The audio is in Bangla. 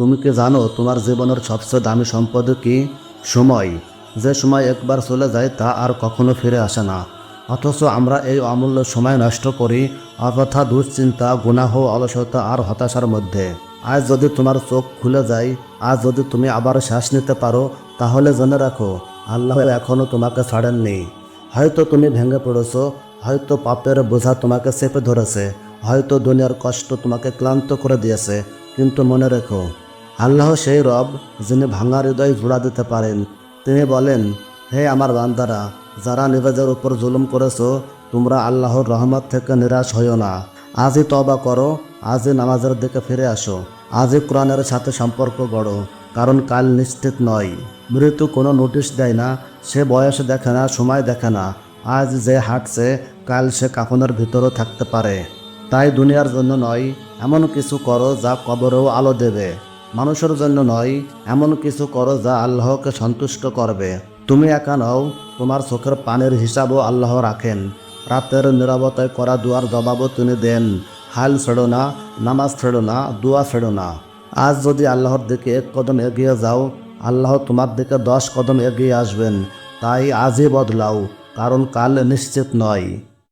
তুমি কি জানো তোমার জীবনের সবচেয়ে দামি সম্পদ কি? সময়। যে সময় একবার চলে যায় তা আর কখনো ফিরে আসে না। অথচ আমরা এই অমূল্য সময় নষ্ট করি অযথা দুশ্চিন্তা, গুনাহ, অলসতা আর হতাশার মধ্যে। আজ যদি তোমার চোখ খুলে যায়, আজ যদি তুমি আবার শ্বাস নিতে পারো, তাহলে জেনে রাখো, আল্লাহ এখনও তোমাকে ছাড়েননি। হয়তো তুমি ভেঙে পড়েছো, হয়তো পাপের বোঝা তোমাকে চেপে ধরেছে, হয়তো দুনিয়ার কষ্ট তোমাকে ক্লান্ত করে দিয়েছে, কিন্তু মনে রেখো আল্লাহ সেই রব যিনি ভাঙা হৃদয় জোড়া দিতে পারেন। তিনি বলেন, হে আমার বান্দারা, যারা নিজেদের উপর জুলুম করেছ, তোমরা আল্লাহর রহমত থেকে নিরাশ হইও না। আজই তবা করো, আজই নামাজের দিকে ফিরে আসো। আজই কোরআনের সাথে সম্পর্ক গড়ো, কারণ কাল নিশ্চিত নয়। মৃত্যু কোনো নোটিশ দেয় না, সে বয়স দেখে না, সময় দেখে না। আজ যে হাঁটছে, কাল সে কাফনের ভিতরও থাকতে পারে। তাই দুনিয়ার জন্য নয়, এমন কিছু করো যা কবরেও আলো দেবে। মানুষের জন্য নয়, এমন কিছু করো যা আল্লাহকে সন্তুষ্ট করবে। তুমি একা নও, তোমার চোখের পানির হিসাবও আল্লাহ রাখেন। রাতের নিরবতায় করা দুয়ার জবাবও তিনি দেন। হাল ছেড়ো না, নামাজ ছেড়ো না, দোয়া ছেড়ো না। আজ যদি আল্লাহর দিকে এক কদম এগিয়ে যাও, আল্লাহ তোমার দিকে দশ কদম এগিয়ে আসবেন। তাই আজই বদলাও, কারণ কাল নিশ্চিত নয়।